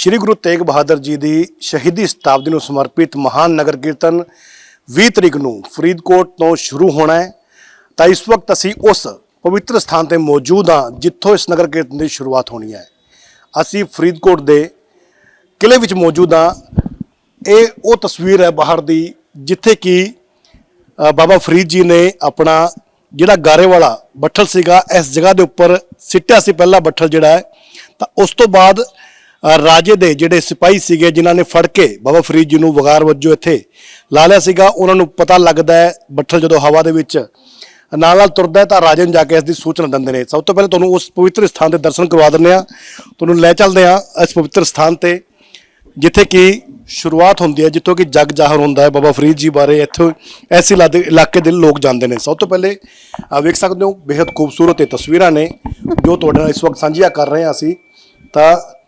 ਸ੍ਰੀ ਗੁਰੂ ਤੇਗ ਬਹਾਦਰ ਜੀ ਦੀ ਸ਼ਹੀਦੀ ਸ਼ਤਾਬਦੀ ਨੂੰ ਸਮਰਪਿਤ ਮਹਾਨ ਨਗਰ ਕੀਰਤਨ 20 ਤਰੀਕ ਨੂੰ ਫਰੀਦਕੋਟ ਤੋਂ ਸ਼ੁਰੂ ਹੋਣਾ ਹੈ। ਤਾਂ ਇਸ ਵਕਤ ਅਸੀਂ ਉਸ ਪਵਿੱਤਰ ਸਥਾਨ ਤੇ ਮੌਜੂਦ ਹਾਂ ਜਿੱਥੋਂ ਇਸ ਨਗਰ ਕੀਰਤਨ ਦੀ ਸ਼ੁਰੂਆਤ ਹੋਣੀ ਹੈ। ਅਸੀਂ ਫਰੀਦਕੋਟ ਦੇ ਕਿਲੇ ਵਿੱਚ ਮੌਜੂਦ ਹਾਂ। ਇਹ ਉਹ ਤਸਵੀਰ ਹੈ ਬਾਹਰ ਦੀ ਜਿੱਥੇ ਕਿ ਬਾਬਾ ਫਰੀਦ ਜੀ ਨੇ ਆਪਣਾ ਜਿਹੜਾ ਗਾਰੇ ਵਾਲਾ ਬੱਠਲ ਸੀਗਾ, ਇਸ ਜਗ੍ਹਾ ਦੇ ਉੱਪਰ ਸਿੱਟਿਆ ਸੀ ਪਹਿਲਾ ਬੱਠਲ ਜਿਹੜਾ ਹੈ। ਤਾਂ ਉਸ ਤੋਂ ਬਾਅਦ ਰਾਜੇ ਦੇ ਜਿਹੜੇ ਸਿਪਾਹੀ ਸੀਗੇ, ਜਿਨ੍ਹਾਂ ਨੇ ਫੜ ਕੇ ਬਾਬਾ ਫਰੀਦ ਜੀ ਨੂੰ ਵਗਾਰ ਵਜੋਂ ਇੱਥੇ ਲਾ ਲਿਆ ਸੀਗਾ, ਉਹਨਾਂ ਨੂੰ ਪਤਾ ਲੱਗਦਾ ਹੈ, ਬੱਠਲ ਜਦੋਂ ਹਵਾ ਦੇ ਵਿੱਚ ਨਾਲ ਨਾਲ ਤੁਰਦਾ ਤਾਂ ਰਾਜੇ ਨੂੰ ਜਾ ਕੇ ਇਸ ਦੀ ਸੂਚਨਾ ਦਿੰਦੇ ਨੇ। ਸਭ ਤੋਂ ਪਹਿਲੇ ਤੁਹਾਨੂੰ ਉਸ ਪਵਿੱਤਰ ਸਥਾਨ ਦੇ ਦਰਸ਼ਨ ਕਰਵਾ ਦਿੰਦੇ ਆ ਤੁਹਾਨੂੰ ਲੈ ਚੱਲਦੇ ਆ ਇਸ ਪਵਿੱਤਰ ਸਥਾਨ ਤੇ, ਜਿੱਥੇ ਕਿ ਸ਼ੁਰੂਆਤ ਹੁੰਦੀ ਹੈ, ਜਿੱਥੋਂ ਕਿ ਜਗ ਜ਼ਾਹਰ ਹੁੰਦਾ ਹੈ। ਬਾਬਾ ਫਰੀਦ ਜੀ ਬਾਰੇ ਇੱਥੋਂ ਐਸੇ ਇਲਾਦੇ- ਇਲਾਕੇ ਦੇ ਲੋਕ ਜਾਂਦੇ ਨੇ। ਸਭ ਤੋਂ ਪਹਿਲੇ ਵੇਖ ਸਕਦੇ ਹੋ ਬੇहद ਖੂਬਸੂਰਤ ਇਹ ਤਸਵੀਰਾਂ ਨੇ, ਜੋ ਤੁਹਾਡੇ ਨਾਲ ਇਸ ਵਕਤ ਸਾਂਝੀਆਂ ਕਰ ਰਹੇ ਹਾਂ ਅਸੀਂ। ਤਾਂ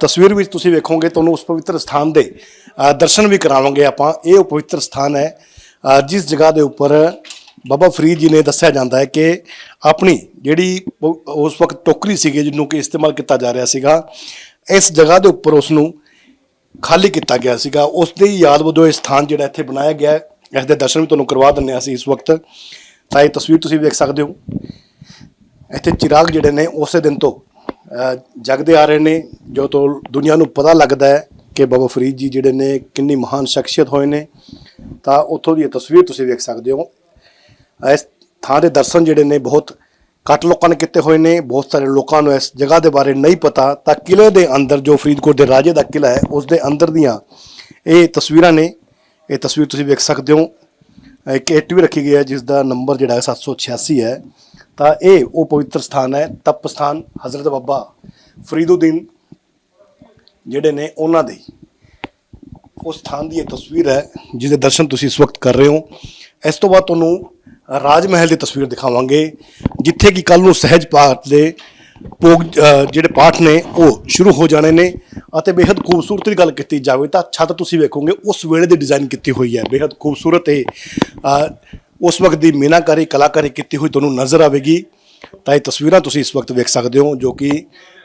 ਤਸਵੀਰ ਵਿੱਚ ਤੁਸੀਂ ਵੇਖੋਗੇ, ਤੁਹਾਨੂੰ ਉਸ ਪਵਿੱਤਰ ਸਥਾਨ ਦੇ ਦਰਸ਼ਨ ਵੀ ਕਰਾਵਾਂਗੇ ਆਪਾਂ। ਇਹ ਉਹ ਪਵਿੱਤਰ ਸਥਾਨ ਹੈ ਜਿਸ ਜਗ੍ਹਾ ਦੇ ਉੱਪਰ ਬਾਬਾ ਫਰੀਦ ਜੀ ਨੇ ਦੱਸਿਆ ਜਾਂਦਾ ਹੈ ਕਿ ਆਪਣੀ ਜਿਹੜੀ ਉਸ ਵਕਤ ਟੋਕਰੀ ਸੀਗੀ, ਜਿਹਨੂੰ ਕਿ ਇਸਤੇਮਾਲ ਕੀਤਾ ਜਾ ਰਿਹਾ ਸੀਗਾ, ਇਸ ਜਗ੍ਹਾ ਦੇ ਉੱਪਰ ਉਸ ਨੂੰ ਖਾਲੀ ਕੀਤਾ ਗਿਆ ਸੀਗਾ। ਉਸ ਦੀ ਯਾਦ ਵਜੋਂ ਇਹ ਸਥਾਨ ਜਿਹੜਾ ਇੱਥੇ ਬਣਾਇਆ ਗਿਆ ਹੈ, ਇਸ ਦੇ ਦਰਸ਼ਨ ਵੀ ਤੁਹਾਨੂੰ ਕਰਵਾ ਦਿੰਦੇ ਹਾਂ ਅਸੀਂ ਇਸ ਵਕਤ। ਤਾਂ ਇਹ ਤਸਵੀਰ ਤੁਸੀਂ ਵੇਖ ਸਕਦੇ ਹੋ। ਇੱਥੇ ਚਿਰਾਗ ਜਿਹੜੇ ਨੇ, ਉਸੇ ਦਿਨ ਤੋਂ ਜਗਦੇ ਆ ਰਹੇ ਨੇ, ਜੋ ਤੋਂ ਦੁਨੀਆ ਨੂੰ ਪਤਾ ਲੱਗਦਾ ਹੈ ਕਿ ਬਾਬਾ ਫਰੀਦ ਜੀ ਜਿਹੜੇ ਨੇ ਕਿੰਨੀ ਮਹਾਨ ਸ਼ਖਸੀਅਤ ਹੋਏ ਨੇ। ਤਾਂ ਉੱਥੋਂ ਦੀ ਇਹ ਤਸਵੀਰ ਤੁਸੀਂ ਵੇਖ ਸਕਦੇ ਹੋ। ਇਸ ਥਾਂ ਦੇ ਦਰਸ਼ਨ ਜਿਹੜੇ ਨੇ ਬਹੁਤ ਘੱਟ ਲੋਕਾਂ ਨੇ ਕੀਤੇ ਹੋਏ ਨੇ, ਬਹੁਤ ਸਾਰੇ ਲੋਕਾਂ ਨੂੰ ਇਸ ਜਗ੍ਹਾ ਦੇ ਬਾਰੇ ਨਹੀਂ ਪਤਾ। ਤਾਂ ਕਿਲੇ ਦੇ ਅੰਦਰ ਜੋ ਫਰੀਦਕੋਟ ਦੇ ਰਾਜੇ ਦਾ ਕਿਲਾ ਹੈ, ਉਸ ਦੇ ਅੰਦਰ ਦੀਆਂ ਇਹ ਤਸਵੀਰਾਂ ਨੇ। ਇਹ ਤਸਵੀਰ ਤੁਸੀਂ ਵੇਖ ਸਕਦੇ ਹੋ। ਇੱਕ ਇੱਟ ਵੀ ਰੱਖੀ ਗਈ ਹੈ ਜਿਸ ਦਾ ਨੰਬਰ ਜਿਹੜਾ ਹੈ 786 ਹੈ। ਤਾਂ ਇਹ ਉਹ ਪਵਿੱਤਰ ਸਥਾਨ ਹੈ, ਤਪ ਸਥਾਨ ਹਜ਼ਰਤ ਬੱਬਾ ਫਰੀਦਉਦੀਨ ਜਿਹੜੇ ਨੇ ਉਹਨਾਂ ਦੇ। ਉਸ ਸਥਾਨ ਦੀ ਇਹ ਤਸਵੀਰ ਹੈ, ਜਿਹਦੇ ਦਰਸ਼ਨ ਤੁਸੀਂ ਇਸ ਵਕਤ ਕਰ ਰਹੇ ਹੋ। ਇਸ ਤੋਂ ਬਾਅਦ ਤੁਹਾਨੂੰ ਰਾਜ ਮਹਿਲ ਦੀ ਤਸਵੀਰ ਦਿਖਾਵਾਂਗੇ, ਜਿੱਥੇ ਕਿ ਕੱਲ ਨੂੰ ਸਹਿਜ ਪਾਠ ਦੇ ਭੋਗ ਜਿਹੜੇ ਪਾਠ ਨੇ, ਉਹ ਸ਼ੁਰੂ ਹੋ ਜਾਣੇ ਨੇ। ਅਤੇ ਬੇहद ਖੂਬਸੂਰਤ ਦੀ ਗੱਲ ਕੀਤੀ ਜਾਵੇ ਤਾਂ ਛੱਤ ਤੁਸੀਂ ਵੇਖੋਗੇ, ਉਸ ਵੇਲੇ ਦੀ ਡਿਜ਼ਾਈਨ ਕੀਤੀ ਹੋਈ ਹੈ। ਬੇहद ਖੂਬਸੂਰਤ ਹੈ ਉਸ ਵਕਤ ਦੀ ਮੀਨਾਕਾਰੀ, ਕਲਾਕਾਰੀ ਕੀਤੀ ਹੋਈ ਤੁਹਾਨੂੰ ਨਜ਼ਰ ਆਵੇਗੀ। ਤਾਂ ਇਹ ਤਸਵੀਰਾਂ ਤੁਸੀਂ ਇਸ ਵਕਤ ਵੇਖ ਸਕਦੇ ਹੋ, ਜੋ ਕਿ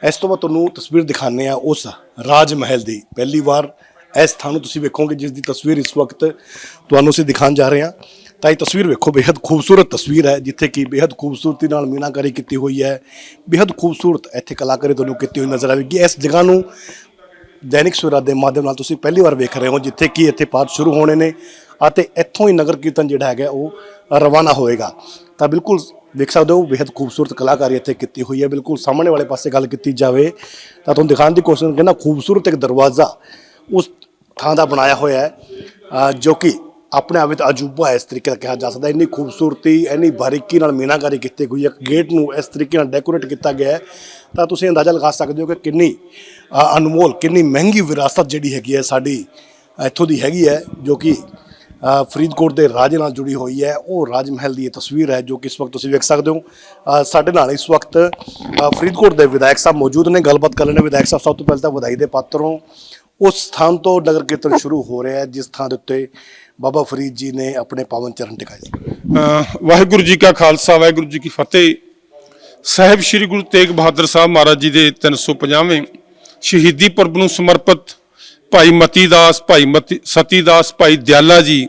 ਇਸ ਤੋਂ ਬਾਅਦ ਤੁਹਾਨੂੰ ਤਸਵੀਰ ਦਿਖਾਣੇ ਆ ਉਸ ਰਾਜ ਮਹਿਲ ਦੀ। ਪਹਿਲੀ ਵਾਰ ਇਸ ਥਾਂ ਨੂੰ ਤੁਸੀਂ ਵੇਖੋਗੇ, ਜਿਸ ਦੀ ਤਸਵੀਰ ਇਸ ਵਕਤ ਤੁਹਾਨੂੰ ਅਸੀਂ ਦਿਖਾਉਣ ਜਾ ਰਹੇ ਹਾਂ। ਤਾਂ ਇਹ ਤਸਵੀਰ ਵੇਖੋ ਬੇहद ਖੂਬਸੂਰਤ ਤਸਵੀਰ ਹੈ, ਜਿੱਥੇ ਕਿ ਬੇहद ਖੂਬਸੂਰਤੀ ਨਾਲ ਮੀਨਾਕਾਰੀ ਕੀਤੀ ਹੋਈ ਹੈ। ਬੇहद ਖੂਬਸੂਰਤ ਇੱਥੇ ਕਲਾਕਾਰੀ ਤੁਹਾਨੂੰ ਕੀਤੀ ਹੋਈ ਨਜ਼ਰ ਆਵੇਗੀ। ਇਸ ਜਗ੍ਹਾ ਨੂੰ ਦੈਨਿਕ ਸਵੇਰਾ ਦੇ ਮਾਧਿਅਮ ਨਾਲ ਤੁਸੀਂ ਪਹਿਲੀ ਵਾਰ ਵੇਖ ਰਹੇ ਹੋ, ਜਿੱਥੇ ਕਿ ਇੱਥੇ ਪਾਠ ਸ਼ੁਰੂ ਹੋਣੇ ਨੇ ਅਤੇ ਇੱਥੋਂ ਹੀ ਨਗਰ ਕੀਰਤਨ ਜਿਹੜਾ ਹੈਗਾ ਉਹ ਰਵਾਨਾ ਹੋਏਗਾ। ਤਾਂ ਬਿਲਕੁਲ ਦੇਖ ਸਕਦੇ ਹੋ ਬੇहद ਖੂਬਸੂਰਤ ਕਲਾਕਾਰੀ ਇੱਥੇ ਕੀਤੀ ਹੋਈ ਹੈ। ਬਿਲਕੁਲ ਸਾਹਮਣੇ ਵਾਲੇ ਪਾਸੇ ਗੱਲ ਕੀਤੀ ਜਾਵੇ ਤਾਂ ਤੁਹਾਨੂੰ ਦਿਖਾਉਣ ਦੀ ਕੋਸ਼ਿਸ਼ ਕਹਿੰਦਾ ਖੂਬਸੂਰਤ ਇੱਕ ਦਰਵਾਜ਼ਾ ਉਸ ਥਾਂ ਦਾ ਬਣਾਇਆ ਹੋਇਆ ਹੈ ਜੋ ਕਿ ਆਪਣੇ ਆਪ ਵਿੱਚ ਅਜੂਬਾ ਹੈ ਇਸ ਤਰੀਕੇ ਦਾ ਕਿਹਾ ਜਾ ਸਕਦਾ ਇੰਨੀ ਖੂਬਸੂਰਤੀ, ਇੰਨੀ ਬਾਰੀਕੀ ਨਾਲ ਮੀਨਾਕਾਰੀ ਕੀਤੀ ਗਈ ਹੈ। ਗੇਟ ਨੂੰ ਇਸ ਤਰੀਕੇ ਨਾਲ ਡੈਕੋਰੇਟ ਕੀਤਾ ਗਿਆ ਹੈ। ਤਾਂ ਤੁਸੀਂ ਅੰਦਾਜ਼ਾ ਲਗਾ ਸਕਦੇ ਹੋ ਕਿ ਕਿੰਨੀ ਅਨਮੋਲ, ਕਿੰਨੀ ਮਹਿੰਗੀ ਵਿਰਾਸਤ ਜਿਹੜੀ ਹੈਗੀ ਹੈ ਸਾਡੀ ਇੱਥੋਂ ਦੀ ਹੈਗੀ ਹੈ, ਜੋ ਕਿ ਫਰੀਦਕੋਟ ਦੇ ਰਾਜੇ ਨਾਲ ਜੁੜੀ ਹੋਈ ਹੈ। ਉਹ ਰਾਜ ਮਹਿਲ ਦੀ ਇਹ ਤਸਵੀਰ ਹੈ, ਜੋ ਕਿ ਇਸ ਵਕਤ ਤੁਸੀਂ ਵੇਖ ਸਕਦੇ ਹੋ। ਸਾਡੇ ਨਾਲ ਇਸ ਵਕਤ ਫਰੀਦਕੋਟ ਦੇ ਵਿਧਾਇਕ ਸਾਹਿਬ ਮੌਜੂਦ ਨੇ। ਗੱਲਬਾਤ ਕਰ ਲੈਣੇ ਵਿਧਾਇਕ ਸਾਹਿਬ, ਸਭ ਤੋਂ ਪਹਿਲਾਂ ਤਾਂ ਵਧਾਈ ਦੇ ਪਾਤਰ ਉਸ ਸਥਾਨ ਤੋਂ ਨਗਰ ਕੀਰਤਨ ਸ਼ੁਰੂ ਹੋ ਰਿਹਾ ਹੈ, ਜਿਸ ਥਾਂ ਦੇ ਉੱਤੇ ਬਾਬਾ ਫਰੀਦ ਜੀ ਨੇ ਆਪਣੇ ਪਾਵਨ ਚਰਨ ਟਿਕਾਏ। ਵਾਹਿਗੁਰੂ ਜੀ ਕਾ ਖਾਲਸਾ, ਵਾਹਿਗੁਰੂ ਜੀ ਕੀ ਫਤਿਹ। ਸਾਹਿਬ ਸ੍ਰੀ ਗੁਰੂ ਤੇਗ ਬਹਾਦਰ ਸਾਹਿਬ ਮਹਾਰਾਜ ਜੀ ਦੇ 350ਵੇਂ ਸ਼ਹੀਦੀ ਪੁਰਬ ਨੂੰ ਸਮਰਪਿਤ ਭਾਈ ਮਤੀ ਦਾਸ, ਭਾਈ ਮਤੀ, ਸਤੀ ਦਾਸ, ਭਾਈ ਦਿਆਲਾ ਜੀ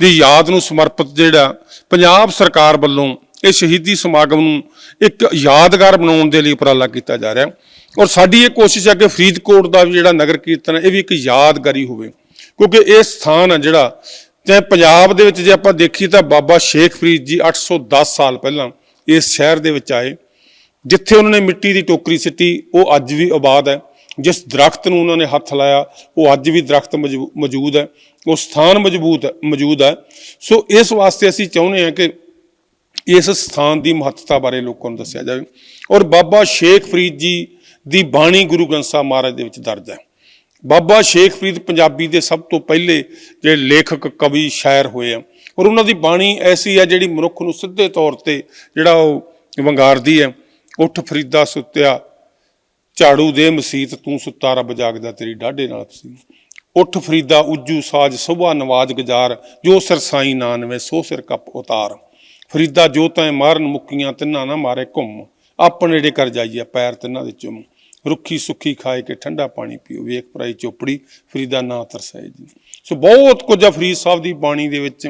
ਦੀ ਯਾਦ ਨੂੰ ਸਮਰਪਿਤ ਜਿਹੜਾ ਪੰਜਾਬ ਸਰਕਾਰ ਵੱਲੋਂ ਇਹ ਸ਼ਹੀਦੀ ਸਮਾਗਮ ਨੂੰ ਇੱਕ ਯਾਦਗਾਰ ਬਣਾਉਣ ਦੇ ਲਈ ਉਪਰਾਲਾ ਕੀਤਾ ਜਾ ਰਿਹਾ ਔਰ ਸਾਡੀ ਇਹ ਕੋਸ਼ਿਸ਼ ਹੈ ਕਿ ਫਰੀਦਕੋਟ ਦਾ ਵੀ ਜਿਹੜਾ ਨਗਰ ਕੀਰਤਨ ਇਹ ਵੀ ਇੱਕ ਯਾਦਗਾਰੀ ਹੋਵੇ। ਕਿਉਂਕਿ ਇਹ ਸਥਾਨ ਹੈ ਜਿਹੜਾ ਤੇ ਪੰਜਾਬ ਦੇ ਵਿੱਚ ਜੇ ਆਪਾਂ ਦੇਖੀਏ ਤਾਂ ਬਾਬਾ ਸ਼ੇਖ ਫਰੀਦ ਜੀ 810 ਸਾਲ ਪਹਿਲਾਂ ਇਸ ਸ਼ਹਿਰ ਦੇ ਵਿੱਚ ਆਏ, ਜਿੱਥੇ ਉਹਨਾਂ ਨੇ ਮਿੱਟੀ ਦੀ ਟੋਕਰੀ ਸਿੱਟੀ, ਉਹ ਅੱਜ ਵੀ ਆਬਾਦ ਹੈ। ਜਿਸ ਦਰਖਤ ਨੂੰ ਉਹਨਾਂ ਨੇ ਹੱਥ ਲਾਇਆ, ਉਹ ਅੱਜ ਵੀ ਦਰਖਤ ਮੌਜੂ- ਮੌਜੂਦ ਹੈ। ਉਹ ਸਥਾਨ ਮਜ਼ਬੂਤ ਹੈ- ਮੌਜੂਦ ਹੈ। ਸੋ ਇਸ ਵਾਸਤੇ ਅਸੀਂ ਚਾਹੁੰਦੇ ਹਾਂ ਕਿ ਇਸ ਸਥਾਨ ਦੀ ਮਹੱਤਤਾ ਬਾਰੇ ਲੋਕਾਂ ਨੂੰ ਦੱਸਿਆ ਜਾਵੇ। ਔਰ ਬਾਬਾ ਸ਼ੇਖ ਫਰੀਦ ਜੀ ਦੀ ਬਾਣੀ ਗੁਰੂ ਗ੍ਰੰਥ ਸਾਹਿਬ ਮਹਾਰਾਜ ਦੇ ਵਿੱਚ ਦਰਜ ਹੈ। ਬਾਬਾ ਸ਼ੇਖ ਫਰੀਦ ਪੰਜਾਬੀ ਦੇ ਸਭ ਤੋਂ ਪਹਿਲੇ ਜਿਹੜੇ ਲੇਖਕ, ਕਵੀ, ਸ਼ਾਇਰ ਹੋਏ ਆ। ਔਰ ਉਹਨਾਂ ਦੀ ਬਾਣੀ ਐਸੀ ਹੈ ਜਿਹੜੀ ਮਨੁੱਖ ਨੂੰ ਸਿੱਧੇ ਤੌਰ ਤੇ ਜਿਹੜਾ ਉਹ ਵੰਗਾਰਦੀ ਹੈ ਉੱਠ ਫਰੀਦਾ ਸੁੱਤਿਆ, ਝਾੜੂ ਦੇ ਮਸੀਤ, ਤੂੰ ਸੁੱਤਾ ਰੱਬ ਜਾਗਦਾ ਤੇਰੀ ਡਾਢੇ ਨਾਲ ਸੀ ਉੱਠ ਫਰੀਦਾ, ਉੱਜੂ ਸਾਜ, ਸੁਭਾ ਨਵਾਜ ਗੁਜ਼ਾਰ, ਜੋ ਸਿਰ ਸਾਈ ਨਾਨਵੇਂ ਸੋ ਸਿਰ ਕੱਪ ਉਤਾਰ। ਫਰੀਦਾ, ਜੋ ਤੈਂ ਮਾਰਨ ਮੁੱਕੀਆਂ, ਤਿੰਨਾਂ ਨਾ ਮਾਰੇ ਘੁੰਮ। ਆਪਣੇ ਜਿਹੜੇ ਕਰ ਜਾਈਏ ਪੈਰ ਤਿੰਨਾਂ ਦੇ ਚੁੰਮ। ਰੁੱਖੀ ਸੁੱਖੀ ਖਾਏ ਕੇ ਠੰਡਾ ਪਾਣੀ ਪੀਓ, ਵੇਖ ਪਰਾਈ ਚੋਪੜੀ ਫਰੀਦਾ ਨਾ ਤਰਸਾਏ ਜੀ। ਸੋ ਬਹੁਤ ਕੁਝ ਆ ਫਰੀਦ ਸਾਹਿਬ ਦੀ ਬਾਣੀ ਦੇ ਵਿੱਚ।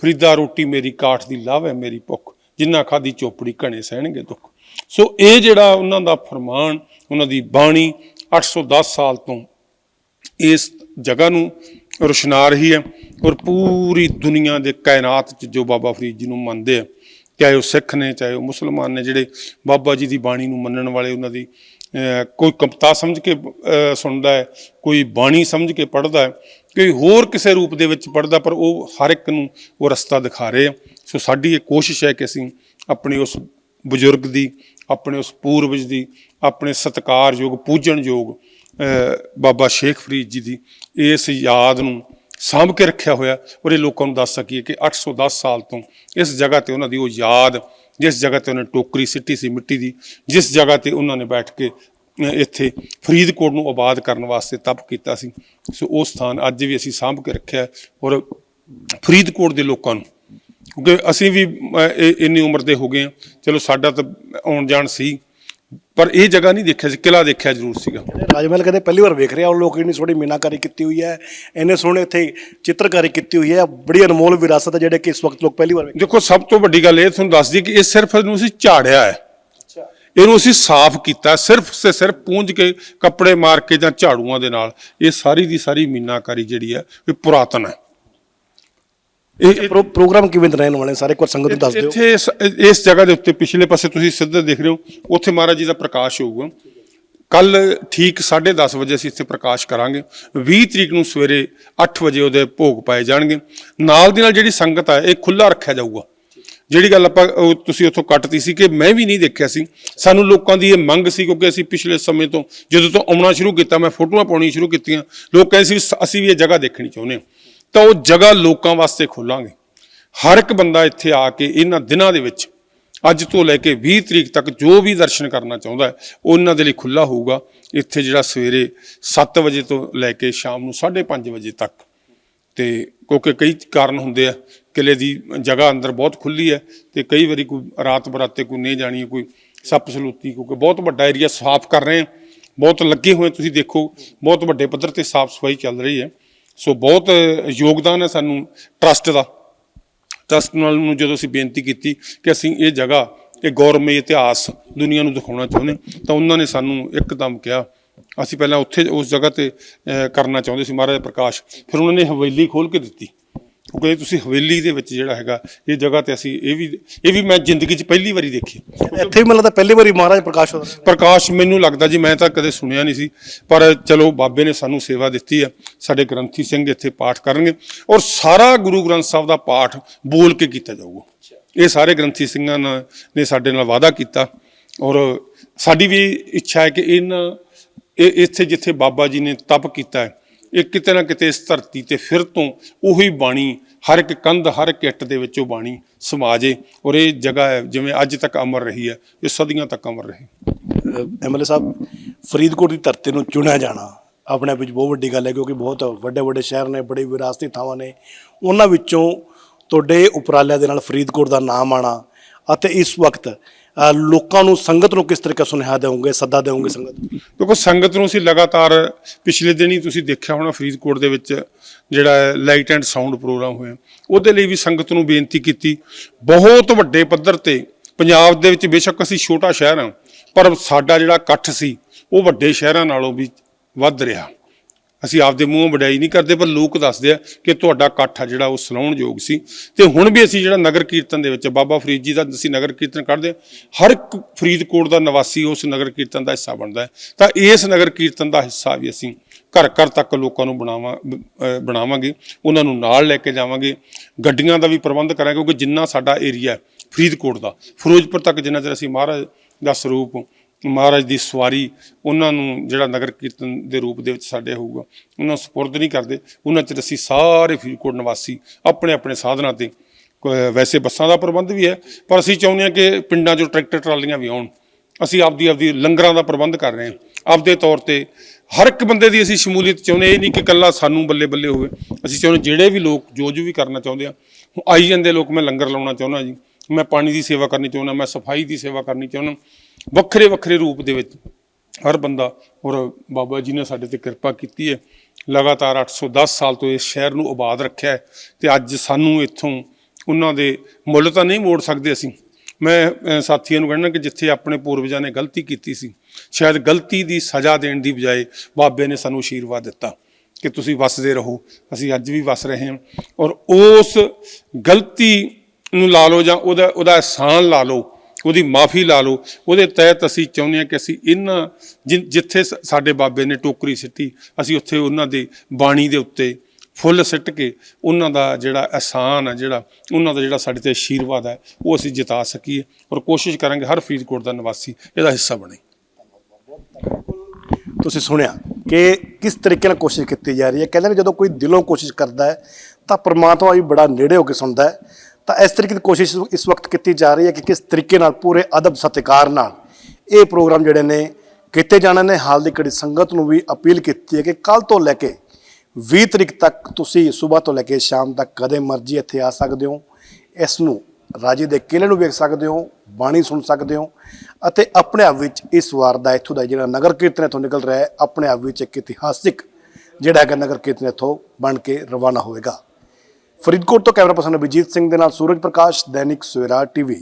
ਫਰੀਦਾ ਰੋਟੀ ਮੇਰੀ ਕਾਠ ਦੀ ਲਾਵੇ ਮੇਰੀ ਭੁੱਖ। ਜਿੰਨਾ ਖਾਦੀ ਚੋਪੜੀ ਘਣੇ ਸਹਿਣਗੇ ਦੁੱਖ। ਸੋ ਇਹ ਜਿਹੜਾ ਉਹਨਾਂ ਦਾ ਫਰਮਾਨ, ਉਹਨਾਂ ਦੀ ਬਾਣੀ 810 ਸਾਲ ਤੋਂ ਇਸ ਜਗ੍ਹਾ ਨੂੰ ਰੁਸ਼ਨਾ ਰਹੀ ਹੈ ਔਰ ਪੂਰੀ ਦੁਨੀਆ ਦੇ ਕਾਇਨਾਤ 'ਚ ਜੋ ਬਾਬਾ ਫਰੀਦ ਜੀ ਨੂੰ ਮੰਨਦੇ ਆ, ਚਾਹੇ ਉਹ ਸਿੱਖ ਨੇ, ਚਾਹੇ ਉਹ ਮੁਸਲਮਾਨ ਨੇ, ਜਿਹੜੇ ਬਾਬਾ ਜੀ ਦੀ ਬਾਣੀ ਨੂੰ ਮੰਨਣ ਵਾਲੇ ਉਹਨਾਂ ਦੀ ਕੋਈ ਕਵਿਤਾ ਸਮਝ ਕੇ ਸੁਣਦਾ ਹੈ, ਕੋਈ ਬਾਣੀ ਸਮਝ ਕੇ ਪੜ੍ਹਦਾ ਹੈ, ਕੋਈ ਹੋਰ ਕਿਸੇ ਰੂਪ ਦੇ ਵਿੱਚ ਪੜ੍ਹਦਾ, ਪਰ ਉਹ ਹਰ ਇੱਕ ਨੂੰ ਉਹ ਰਸਤਾ ਦਿਖਾ ਰਹੇ ਆ। ਸੋ ਸਾਡੀ ਇਹ ਕੋਸ਼ਿਸ਼ ਹੈ ਕਿ ਅਸੀਂ ਆਪਣੀ ਉਸ ਬਜ਼ੁਰਗ ਦੀ, ਆਪਣੇ ਉਸ ਪੂਰਵਜ ਦੀ, ਆਪਣੇ ਸਤਿਕਾਰਯੋਗ, ਪੂਜਣਯੋਗ ਬਾਬਾ ਸ਼ੇਖ ਫਰੀਦ ਜੀ ਦੀ ਇਸ ਯਾਦ ਨੂੰ ਸਾਂਭ ਕੇ ਰੱਖਿਆ ਹੋਇਆ ਔਰ ਇਹ ਲੋਕਾਂ ਨੂੰ ਦੱਸ ਸਕੀਏ ਕਿ 810 ਸਾਲ ਤੋਂ ਇਸ ਜਗ੍ਹਾ ਤੇ ਉਹਨਾਂ ਦੀ ਉਹ ਯਾਦ ਜਿਸ ਜਗ੍ਹਾ ਤੇ ਉਹਨਾਂ ਨੇ ਟੋਕਰੀ ਸਿੱਟੀ ਸੀ ਮਿੱਟੀ ਦੀ, ਜਿਸ ਜਗ੍ਹਾ ਤੇ ਉਹਨਾਂ ਨੇ ਬੈਠ ਕੇ ਇੱਥੇ ਫਰੀਦਕੋਟ ਨੂੰ ਆਬਾਦ ਕਰਨ ਵਾਸਤੇ ਤਪ ਕੀਤਾ ਸੀ। ਸੋ ਉਹ ਸਥਾਨ ਅੱਜ ਵੀ ਅਸੀਂ ਸਾਂਭ ਕੇ ਰੱਖਿਆ ਔਰ ਫਰੀਦਕੋਟ ਦੇ ਲੋਕਾਂ ਨੂੰ, ਕਿਉਂਕਿ ਅਸੀਂ ਵੀ ਇਹ- ਇੰਨੀ ਉਮਰ ਦੇ ਹੋ ਗਏ ਹਾਂ। ਚਲੋ ਸਾਡਾ ਤਾਂ ਆਉਣ ਜਾਣ ਸੀ। ਪਰ ਇਹ ਜਗ੍ਹਾ ਨਹੀਂ ਦੇਖਿਆ ਸੀ ਕਿਲਾ ਦੇਖਿਆ ਜ਼ਰੂਰ ਸੀਗਾ। ਰਾਜ ਮਹਿਲ ਕਹਿੰਦੇ ਪਹਿਲੀ ਵਾਰ ਵੇਖ ਰਿਹਾ ਉਹ ਲੋਕ ਇੰਨੀ ਸੋਹਣੀ ਮੀਨਾਕਾਰੀ ਕੀਤੀ ਹੋਈ ਹੈ ਇੰਨੇ ਸੋਹਣੇ ਇੱਥੇ ਚਿੱਤਰਕਾਰੀ ਕੀਤੀ ਹੋਈ ਹੈ ਬੜੀ ਅਨਮੋਲ ਵਿਰਾਸਤ ਹੈ ਜਿਹੜੇ ਕਿ ਇਸ ਵਕਤ ਲੋਕ ਪਹਿਲੀ ਵਾਰ ਦੇਖੋ ਸਭ ਤੋਂ ਵੱਡੀ ਗੱਲ ਇਹ ਤੁਹਾਨੂੰ ਦੱਸ ਦਈਏ ਕਿ ਇਹ ਸਿਰਫ ਇਹਨੂੰ ਅਸੀਂ ਝਾੜਿਆ ਹੈ। ਇਹਨੂੰ ਅਸੀਂ ਸਾਫ਼ ਕੀਤਾ ਸਿਰਫ ਸੇ ਸਿਰਫ ਪੂੰਝ ਕੇ ਕੱਪੜੇ ਮਾਰ ਕੇ ਜਾਂ ਝਾੜੂਆਂ ਦੇ ਨਾਲ ਇਹ ਸਾਰੀ ਦੀ ਸਾਰੀ ਮੀਨਾਕਾਰੀ ਜਿਹੜੀ ਹੈ ਇਹ ਪੁਰਾਤਨ ਹੈ। ਇਹ ਪ੍ਰੋ- ਪ੍ਰੋਗਰਾਮ ਕਿਵੇਂ ਦੇ ਰਹਿਣ ਵਾਲੇ ਸਾਰੇ ਵਾਰ ਸੰਗਤ ਨੂੰ ਦੱਸ ਦਿਓ। ਇੱਥੇ ਇਸ- ਇਸ ਜਗ੍ਹਾ ਦੇ ਉੱਤੇ ਪਿਛਲੇ ਪਾਸੇ ਤੁਸੀਂ ਸਿੱਧਾ ਦੇਖ ਰਹੇ ਹੋ ਉੱਥੇ ਮਹਾਰਾਜ ਜੀ ਦਾ ਪ੍ਰਕਾਸ਼ ਹੋਊਗਾ। ਕੱਲ ਠੀਕ 10:30 ਵਜੇ ਅਸੀਂ ਇੱਥੇ ਪ੍ਰਕਾਸ਼ ਕਰਾਂਗੇ। 20 ਤਰੀਕ ਨੂੰ ਸਵੇਰੇ 8 ਵਜੇ ਉਹਦੇ ਭੋਗ ਪਾਏ ਜਾਣਗੇ। ਨਾਲ ਦੀ ਨਾਲ ਜਿਹੜੀ ਸੰਗਤ ਹੈ ਇਹ ਖੁੱਲਾ ਰੱਖਿਆ ਜਾਊਗਾ। ਜਿਹੜੀ ਗੱਲ ਆਪਾਂ ਉਹ ਤੁਸੀਂ ਉੱਥੋਂ ਕੱਟਤੀ ਸੀ ਕਿ ਮੈਂ ਵੀ ਨਹੀਂ ਦੇਖਿਆ ਸੀ। ਸਾਨੂੰ ਲੋਕਾਂ ਦੀ ਇਹ ਮੰਗ ਸੀ ਕਿਉਂਕਿ ਅਸੀਂ ਪਿਛਲੇ ਸਮੇਂ ਤੋਂ ਜਦੋਂ ਤੋਂ ਆਉਣਾ ਸ਼ੁਰੂ ਕੀਤਾ ਮੈਂ ਫੋਟੋਆਂ ਪਾਉਣੀ ਸ਼ੁਰੂ ਕੀਤੀਆਂ। ਲੋਕ ਕਹਿੰਦੇ ਸ- ਅਸੀਂ ਵੀ ਇਹ ਜਗ੍ਹਾ ਦੇਖਣੀ ਚਾਹੁੰਦੇ ਹਾਂ। ਤਾਂ ਉਹ ਜਗ੍ਹਾ ਲੋਕਾਂ ਵਾਸਤੇ ਖੋਲਾਂਗੇ। ਹਰ ਇੱਕ ਬੰਦਾ ਇੱਥੇ ਆ ਕੇ ਇਹਨਾਂ ਦਿਨਾਂ ਦੇ ਵਿੱਚ, ਅੱਜ ਤੋਂ ਲੈ ਕੇ 20 ਤਰੀਕ ਤੱਕ ਜੋ ਵੀ ਦਰਸ਼ਨ ਕਰਨਾ ਚਾਹੁੰਦਾ ਹੈ, ਉਹਨਾਂ ਦੇ ਲਈ ਖੁੱਲਾ ਹੋਊਗਾ। ਇੱਥੇ ਜਿਹੜਾ ਸਵੇਰੇ 7 ਵਜੇ ਤੋਂ ਲੈ ਕੇ ਸ਼ਾਮ ਨੂੰ 5:30 ਵਜੇ ਤੱਕ। ਤੇ ਕਿਉਂਕਿ ਕਈ ਕਾਰਨ ਹੁੰਦੇ ਆ, ਕਿਲੇ ਦੀ ਜਗ੍ਹਾ ਅੰਦਰ ਬਹੁਤ ਖੁੱਲੀ ਹੈ ਤੇ ਕਈ ਵਾਰੀ ਕੋਈ ਰਾਤ ਬਰਾਤੇ ਕੋਈ ਨਹੀਂ ਜਾਣੀ, ਕੋਈ ਸੱਪ ਸਲੂਤੀ, ਕਿਉਂਕਿ ਬਹੁਤ ਵੱਡਾ ਏਰੀਆ ਸਾਫ਼ ਕਰ ਰਹੇ ਆ। ਬਹੁਤ ਲੱਗੇ ਹੋਏ ਤੁਸੀਂ ਦੇਖੋ, ਬਹੁਤ ਵੱਡੇ ਪੱਧਰ ਤੇ ਸਾਫ਼ ਸਫ਼ਾਈ ਚੱਲ ਰਹੀ ਹੈ। ਸੋ ਬਹੁਤ ਯੋਗਦਾਨ ਹੈ ਸਾਨੂੰ ਟਰਸਟ ਦਾ। ਟਰਸਟ ਨਾਲ ਨੂੰ ਜਦੋਂ ਅਸੀਂ ਬੇਨਤੀ ਕੀਤੀ ਕਿ ਅਸੀਂ ਇਹ ਜਗ੍ਹਾ, ਇਹ ਗੌਰਮਈ ਇਤਿਹਾਸ ਦੁਨੀਆ ਨੂੰ ਦਿਖਾਉਣਾ ਚਾਹੁੰਦੇ ਤਾਂ ਉਹਨਾਂ ਨੇ ਸਾਨੂੰ ਇੱਕਦਮ ਕਿਹਾ। ਅਸੀਂ ਪਹਿਲਾਂ ਉੱਥੇ ਉਸ ਜਗ੍ਹਾ ਤੇ ਕਰਨਾ ਚਾਹੁੰਦੇ ਸੀ ਮਹਾਰਾਜਾ ਪ੍ਰਕਾਸ਼। ਫਿਰ ਉਹਨਾਂ ਨੇ ਹਵੇਲੀ ਖੋਲ ਕੇ ਦਿੱਤੀ। ਕਿਉਂਕਿ ਇਹ ਤੁਸੀਂ ਹਵੇਲੀ ਦੇ ਵਿੱਚ ਜਿਹੜਾ ਹੈਗਾ ਇਹ ਜਗ੍ਹਾ ਤੇ ਅਸੀਂ ਇਹ ਵੀ ਇਹ ਵੀ ਮੈਂ ਜ਼ਿੰਦਗੀ 'ਚ ਪਹਿਲੀ ਵਾਰੀ ਦੇਖੀ। ਇੱਥੇ ਵੀ ਮੈਨੂੰ ਲੱਗਦਾ ਪਹਿਲੀ ਵਾਰੀ ਮਹਾਰਾਜ ਪ੍ਰਕਾਸ਼ ਹੋ ਰਿਹਾ ਪ੍ਰਕਾਸ਼ ਮੈਨੂੰ ਲੱਗਦਾ ਜੀ ਮੈਂ ਤਾਂ ਕਦੇ ਸੁਣਿਆ ਨਹੀਂ ਸੀ। ਪਰ ਚਲੋ ਬਾਬੇ ਨੇ ਸਾਨੂੰ ਸੇਵਾ ਦਿੱਤੀ ਹੈ। ਸਾਡੇ ਗ੍ਰੰਥੀ ਸਿੰਘ ਇੱਥੇ ਪਾਠ ਕਰਨਗੇ। ਔਰ ਸਾਰਾ ਗੁਰੂ ਗ੍ਰੰਥ ਸਾਹਿਬ ਦਾ ਪਾਠ ਬੋਲ ਕੇ ਕੀਤਾ ਜਾਊਗਾ। ਇਹ ਸਾਰੇ ਗ੍ਰੰਥੀ ਸਿੰਘਾਂ ਨੇ ਸਾਡੇ ਨਾਲ ਵਾਅਦਾ ਕੀਤਾ। ਔਰ ਸਾਡੀ ਵੀ ਇੱਛਾ ਹੈ ਕਿ ਇਹਨਾਂ ਇਹ ਇੱਥੇ ਜਿੱਥੇ ਬਾਬਾ ਜੀ ਨੇ ਤਪ ਕੀਤਾ ਹੈ ਇਹ ਕਿਤੇ ਨਾ ਕਿਤੇ ਇਸ ਧਰਤੀ ਤੇ ਫਿਰ ਤੋਂ ਉਹੀ ਬਾਣੀ, ਹਰ ਇੱਕ ਕੰਧ, ਹਰ ਇੱਕ ਇੱਟ ਦੇ ਵਿੱਚ ਉਹ ਬਾਣੀ ਸਮਾ ਜੇ। ਔਰ ਇਹ ਜਗ੍ਹਾ ਹੈ, ਜਿਵੇਂ ਅੱਜ ਤੱਕ ਅਮਰ ਰਹੀ ਹੈ, ਇਹ ਸਦੀਆਂ ਤੱਕ ਅਮਰ ਰਹੇ। ਐਮਐਲਏ ਸਾਹਿਬ, ਫਰੀਦਕੋਟ ਦੀ ਧਰਤੀ ਨੂੰ ਚੁਣਿਆ ਜਾਣਾ ਆਪਣੇ ਆਪ ਵਿੱਚ ਬਹੁਤ ਵੱਡੀ ਗੱਲ ਹੈ, ਕਿਉਂਕਿ ਬਹੁਤ ਵੱਡੇ ਵੱਡੇ ਸ਼ਹਿਰ ਨੇ, ਬੜੇ ਵਿਰਾਸਤੀ ਥਾਵਾਂ ਨੇ। ਉਹਨਾਂ ਵਿੱਚੋਂ ਤੁਹਾਡੇ ਉਪਰਾਲਿਆਂ ਦੇ ਨਾਲ ਫਰੀਦਕੋਟ ਦਾ ਨਾਮ ਆਣਾ ਅਤੇ ਇਸ ਵਕਤ ਲੋਕਾਂ ਨੂੰ ਸੰਗਤ ਨੂੰ ਕਿਸ ਤਰੀਕੇ ਸੁਨੇਹਾ ਦੇਵੋਗੇ, ਸੱਦਾ ਦੇਵੋਗੇ ਸੰਗਤ? ਦੇਖੋ, ਸੰਗਤ ਨੂੰ ਅਸੀਂ ਲਗਾਤਾਰ ਪਿਛਲੇ ਦਿਨ ਹੀ ਤੁਸੀਂ ਦੇਖਿਆ ਹੋਣਾ ਫਰੀਦਕੋਟ ਦੇ ਵਿੱਚ ਜਿਹੜਾ ਲਾਈਟ ਐਂਡ ਸਾਊਂਡ ਪ੍ਰੋਗਰਾਮ ਹੋਇਆ। ਉਹਦੇ ਲਈ ਵੀ ਸੰਗਤ ਨੂੰ ਬੇਨਤੀ ਕੀਤੀ। ਬਹੁਤ ਵੱਡੇ ਪੱਧਰ ਤੇ ਪੰਜਾਬ ਦੇ ਵਿੱਚ ਬੇਸ਼ੱਕ ਅਸੀਂ ਛੋਟਾ ਸ਼ਹਿਰ ਹਾਂ, ਪਰ ਸਾਡਾ ਜਿਹੜਾ ਇਕੱਠ ਸੀ, ਉਹ ਵੱਡੇ ਸ਼ਹਿਰਾਂ ਨਾਲੋਂ ਵੀ ਵੱਧ ਰਿਹਾ। ਅਸੀਂ ਆਪਦੇ ਮੂੰਹੋਂ ਵਡਿਆਈ ਨਹੀਂ ਕਰਦੇ, ਪਰ ਲੋਕ ਦੱਸਦੇ ਆ ਕਿ ਤੁਹਾਡਾ ਇਕੱਠ ਆ ਜਿਹੜਾ ਉਹ ਸਲਾਉਣਯੋਗ ਸੀ। ਤੇ ਹੁਣ ਵੀ ਅਸੀਂ ਜਿਹੜਾ ਨਗਰ ਕੀਰਤਨ ਦੇ ਵਿੱਚ ਬਾਬਾ ਫਰੀਦ ਜੀ ਦਾ ਅਸੀਂ ਨਗਰ ਕੀਰਤਨ ਕੱਢਦੇ ਹਾਂ, ਹਰ ਇੱਕ ਫਰੀਦਕੋਟ ਦਾ ਨਿਵਾਸੀ ਉਸ ਨਗਰ ਕੀਰਤਨ ਦਾ ਹਿੱਸਾ ਬਣਦਾ ਹੈ। ਤਾਂ ਇਸ ਨਗਰ ਕੀਰਤਨ ਦਾ ਹਿੱਸਾ ਵੀ ਅਸੀਂ ਘਰ ਘਰ ਤੱਕ ਲੋਕਾਂ ਨੂੰ ਬਣਾਵਾਂ ਬਣਾਵਾਂਗੇ, ਉਹਨਾਂ ਨੂੰ ਨਾਲ ਲੈ ਕੇ ਜਾਵਾਂਗੇ, ਗੱਡੀਆਂ ਦਾ ਵੀ ਪ੍ਰਬੰਧ ਕਰਾਂਗੇ, ਕਿਉਂਕਿ ਜਿੰਨਾ ਸਾਡਾ ਏਰੀਆ ਫਰੀਦਕੋਟ ਦਾ, ਫਿਰੋਜ਼ਪੁਰ ਤੱਕ ਜਿੰਨਾ ਚਿਰ ਅਸੀਂ ਮਹਾਰਾਜ ਦਾ ਸਰੂਪ ਮਹਾਰਾਜ ਦੀ ਸਵਾਰੀ ਉਹਨਾਂ ਨੂੰ ਜਿਹੜਾ ਨਗਰ ਕੀਰਤਨ ਦੇ ਰੂਪ ਦੇ ਵਿੱਚ ਸਾਡੇ ਹੋਊਗਾ, ਉਹਨਾਂ ਸਪੁਰਦ ਨਹੀਂ ਕਰਦੇ। ਉਹਨਾਂ ਚ ਅਸੀਂ ਸਾਰੇ ਫਰੀਦਕੋਟ ਨਿਵਾਸੀ ਆਪਣੇ ਆਪਣੇ ਸਾਧਨਾਂ ਤੇ ਵੈਸੇ ਬੱਸਾਂ ਦਾ ਪ੍ਰਬੰਧ ਵੀ ਹੈ, ਪਰ ਅਸੀਂ ਚਾਹੁੰਦੇ ਹਾਂ ਕਿ ਪਿੰਡਾਂ 'ਚੋਂ ਟਰੈਕਟਰ ਟਰਾਲੀਆਂ ਵੀ ਆਉਣ। ਅਸੀਂ ਆਪਦੀ ਆਪਦੀ ਲੰਗਰਾਂ ਦਾ ਪ੍ਰਬੰਧ ਕਰ ਰਹੇ ਹਾਂ। ਆਪਦੇ ਤੌਰ ਤੇ ਹਰ ਇੱਕ ਬੰਦੇ ਦੀ ਅਸੀਂ ਸ਼ਮੂਲੀਅਤ ਚਾਹੁੰਦੇ ਇਹ ਨਹੀਂ ਕਿ ਇਕੱਲਾ ਸਾਨੂੰ ਬੱਲੇ ਬੱਲੇ ਹੋਵੇ। ਅਸੀਂ ਚਾਹੁੰਦੇ ਜਿਹੜੇ ਵੀ ਲੋਕ ਜੋ ਜੋ ਵੀ ਕਰਨਾ ਚਾਹੁੰਦੇ ਆ, ਹੁਣ ਆਈ ਜਾਂਦੇ ਲੋਕ, ਮੈਂ ਲੰਗਰ ਲਾਉਣਾ ਚਾਹੁੰਦਾ ਜੀ, ਮੈਂ ਪਾਣੀ ਦੀ ਸੇਵਾ ਕਰਨੀ ਚਾਹੁੰਦਾ, ਮੈਂ ਸਫ਼ਾਈ ਦੀ ਸੇਵਾ ਕਰਨੀ ਚਾਹੁੰਦਾ। ਵੱਖਰੇ ਵੱਖਰੇ ਰੂਪ ਦੇ ਵਿੱਚ ਹਰ ਬੰਦਾ ਔਰ ਬਾਬਾ ਜੀ ਨੇ ਸਾਡੇ ਤੇ ਕਿਰਪਾ ਕੀਤੀ ਹੈ। ਲਗਾਤਾਰ 810 ਸਾਲ ਤੋਂ ਇਸ ਸ਼ਹਿਰ ਨੂੰ ਆਬਾਦ ਰੱਖਿਆ ਹੈ ਤੇ ਅੱਜ ਸਾਨੂੰ ਇੱਥੋਂ ਉਹਨਾਂ ਦੇ ਮੁੱਲ ਤਾਂ ਨਹੀਂ ਮੋੜ ਸਕਦੇ ਅਸੀਂ। ਮੈਂ ਸਾਥੀਆਂ ਨੂੰ ਕਹਿਣਾ ਕਿ ਜਿੱਥੇ ਆਪਣੇ ਪੂਰਵਜਾਂ ਨੇ ਗਲਤੀ ਕੀਤੀ ਸੀ, ਸ਼ਾਇਦ ਗਲਤੀ ਦੀ ਸਜ਼ਾ ਦੇਣ ਦੀ ਬਜਾਏ ਬਾਬੇ ਨੇ ਸਾਨੂੰ ਆਸ਼ੀਰਵਾਦ ਦਿੱਤਾ ਕਿ ਤੁਸੀਂ ਵਸਦੇ ਰਹੋ, ਅਸੀਂ ਅੱਜ ਵੀ ਵਸ ਰਹੇ ਹਾਂ। ਔਰ ਉਸ ਗਲਤੀ ਨੂੰ ਲਾ ਲਓ ਜਾਂ ਉਹਦਾ ਉਹਦਾ ਅਹਿਸਾਨ ਲਾ ਲਓ ਉਹਦੀ ਮਾਫੀ ਲਾ ਲਓ। ਉਹਦੇ ਤਹਿਤ ਅਸੀਂ ਚਾਹੁੰਦੇ ਹਾਂ ਕਿ ਅਸੀਂ ਇਹਨਾਂ ਜਿ- ਜਿੱਥੇ ਸ- ਸਾਡੇ ਬਾਬੇ ਨੇ ਟੋਕਰੀ ਸਿੱਟੀ, ਅਸੀਂ ਉੱਥੇ ਉਹਨਾਂ ਦੀ ਬਾਣੀ ਦੇ ਉੱਤੇ ਫੁੱਲ ਸਿੱਟ ਕੇ ਉਹਨਾਂ ਦਾ ਜਿਹੜਾ ਅਹਿਸਾਨ ਹੈ ਜਿਹੜਾ ਉਹਨਾਂ ਦਾ ਜਿਹੜਾ ਸਾਡੇ ਤੇ ਆਸ਼ੀਰਵਾਦ ਹੈ ਉਹ ਅਸੀਂ ਜਿਤਾ ਸਕੀਏ ਔਰ ਕੋਸ਼ਿਸ਼ ਕਰਾਂਗੇ ਹਰ ਫਰੀਦਕੋਟ ਦਾ ਨਿਵਾਸੀ ਇਹਦਾ ਹਿੱਸਾ ਬਣੇ। ਤੁਸੀਂ ਸੁਣਿਆ ਕਿ ਕਿਸ ਤਰੀਕੇ ਨਾਲ ਕੋਸ਼ਿਸ਼ ਕੀਤੀ ਜਾ ਰਹੀ ਹੈ। ਕਹਿੰਦੇ ਨੇ ਜਦੋਂ ਕੋਈ ਦਿਲੋਂ ਕੋਸ਼ਿਸ਼ ਕਰਦਾ ਹੈ, ਤਾਂ ਪਰਮਾਤਮਾ ਵੀ ਬੜਾ ਨੇੜੇ ਹੋ ਕੇ ਸੁਣਦਾ ਹੈ। ਤਾਂ ਇਸ ਤਰੀਕੇ ਦੀ ਕੋਸ਼ਿਸ਼ ਇਸ ਵਕਤ ਕੀਤੀ ਜਾ ਰਹੀ ਹੈ ਕਿ ਕਿਸ ਤਰੀਕੇ ਨਾਲ ਪੂਰੇ ਅਦਬ ਸਤਿਕਾਰ ਨਾਲ ਇਹ ਪ੍ਰੋਗਰਾਮ ਜਿਹੜੇ ਨੇ ਕੀਤੇ ਜਾਣੇ ਨੇ। ਹਾਲ ਦੀ ਘੜੀ ਸੰਗਤ ਨੂੰ ਵੀ ਅਪੀਲ ਕੀਤੀ ਹੈ ਕਿ ਕੱਲ ਤੋਂ ਲੈ ਕੇ 20 ਤਰੀਕ ਤੱਕ ਤੁਸੀਂ ਸਵੇਰ ਤੋਂ ਲੈ ਕੇ ਸ਼ਾਮ ਤੱਕ ਕਦੇ ਮਰਜ਼ੀ ਇੱਥੇ ਆ ਸਕਦੇ ਹੋ। ਇਸ ਨੂੰ ਰਾਜੇ ਦੇ ਕਿਲੇ ਨੂੰ ਵੇਖ ਸਕਦੇ ਹੋ, ਬਾਣੀ ਸੁਣ ਸਕਦੇ ਹੋ ਅਤੇ ਆਪਣੇ ਆਪ ਵਿੱਚ ਇਸ ਵਾਰ ਦਾ ਇੱਥੋਂ ਦਾ ਜਿਹੜਾ ਨਗਰ ਕੀਰਤਨ ਇੱਥੋਂ ਨਿਕਲ ਰਿਹਾ ਹੈ, ਆਪਣੇ ਆਪ ਵਿੱਚ ਇੱਕ ਇਤਿਹਾਸਿਕ ਜਿਹੜਾ ਹੈਗਾ ਨਗਰ ਕੀਰਤਨ ਇੱਥੋਂ ਬਣ ਕੇ ਰਵਾਨਾ ਹੋਵੇਗਾ ਫਰੀਦਕੋਟ ਤੋਂ ਕੈਮਰਾ ਪਰਸਨ ਅਭਿਜੀਤ ਸਿੰਘ ਦੇ ਨਾਲ ਸੂਰਜ ਪ੍ਰਕਾਸ਼ ਦੈਨਿਕ ਸਵੇਰਾ ਟੀਵੀ।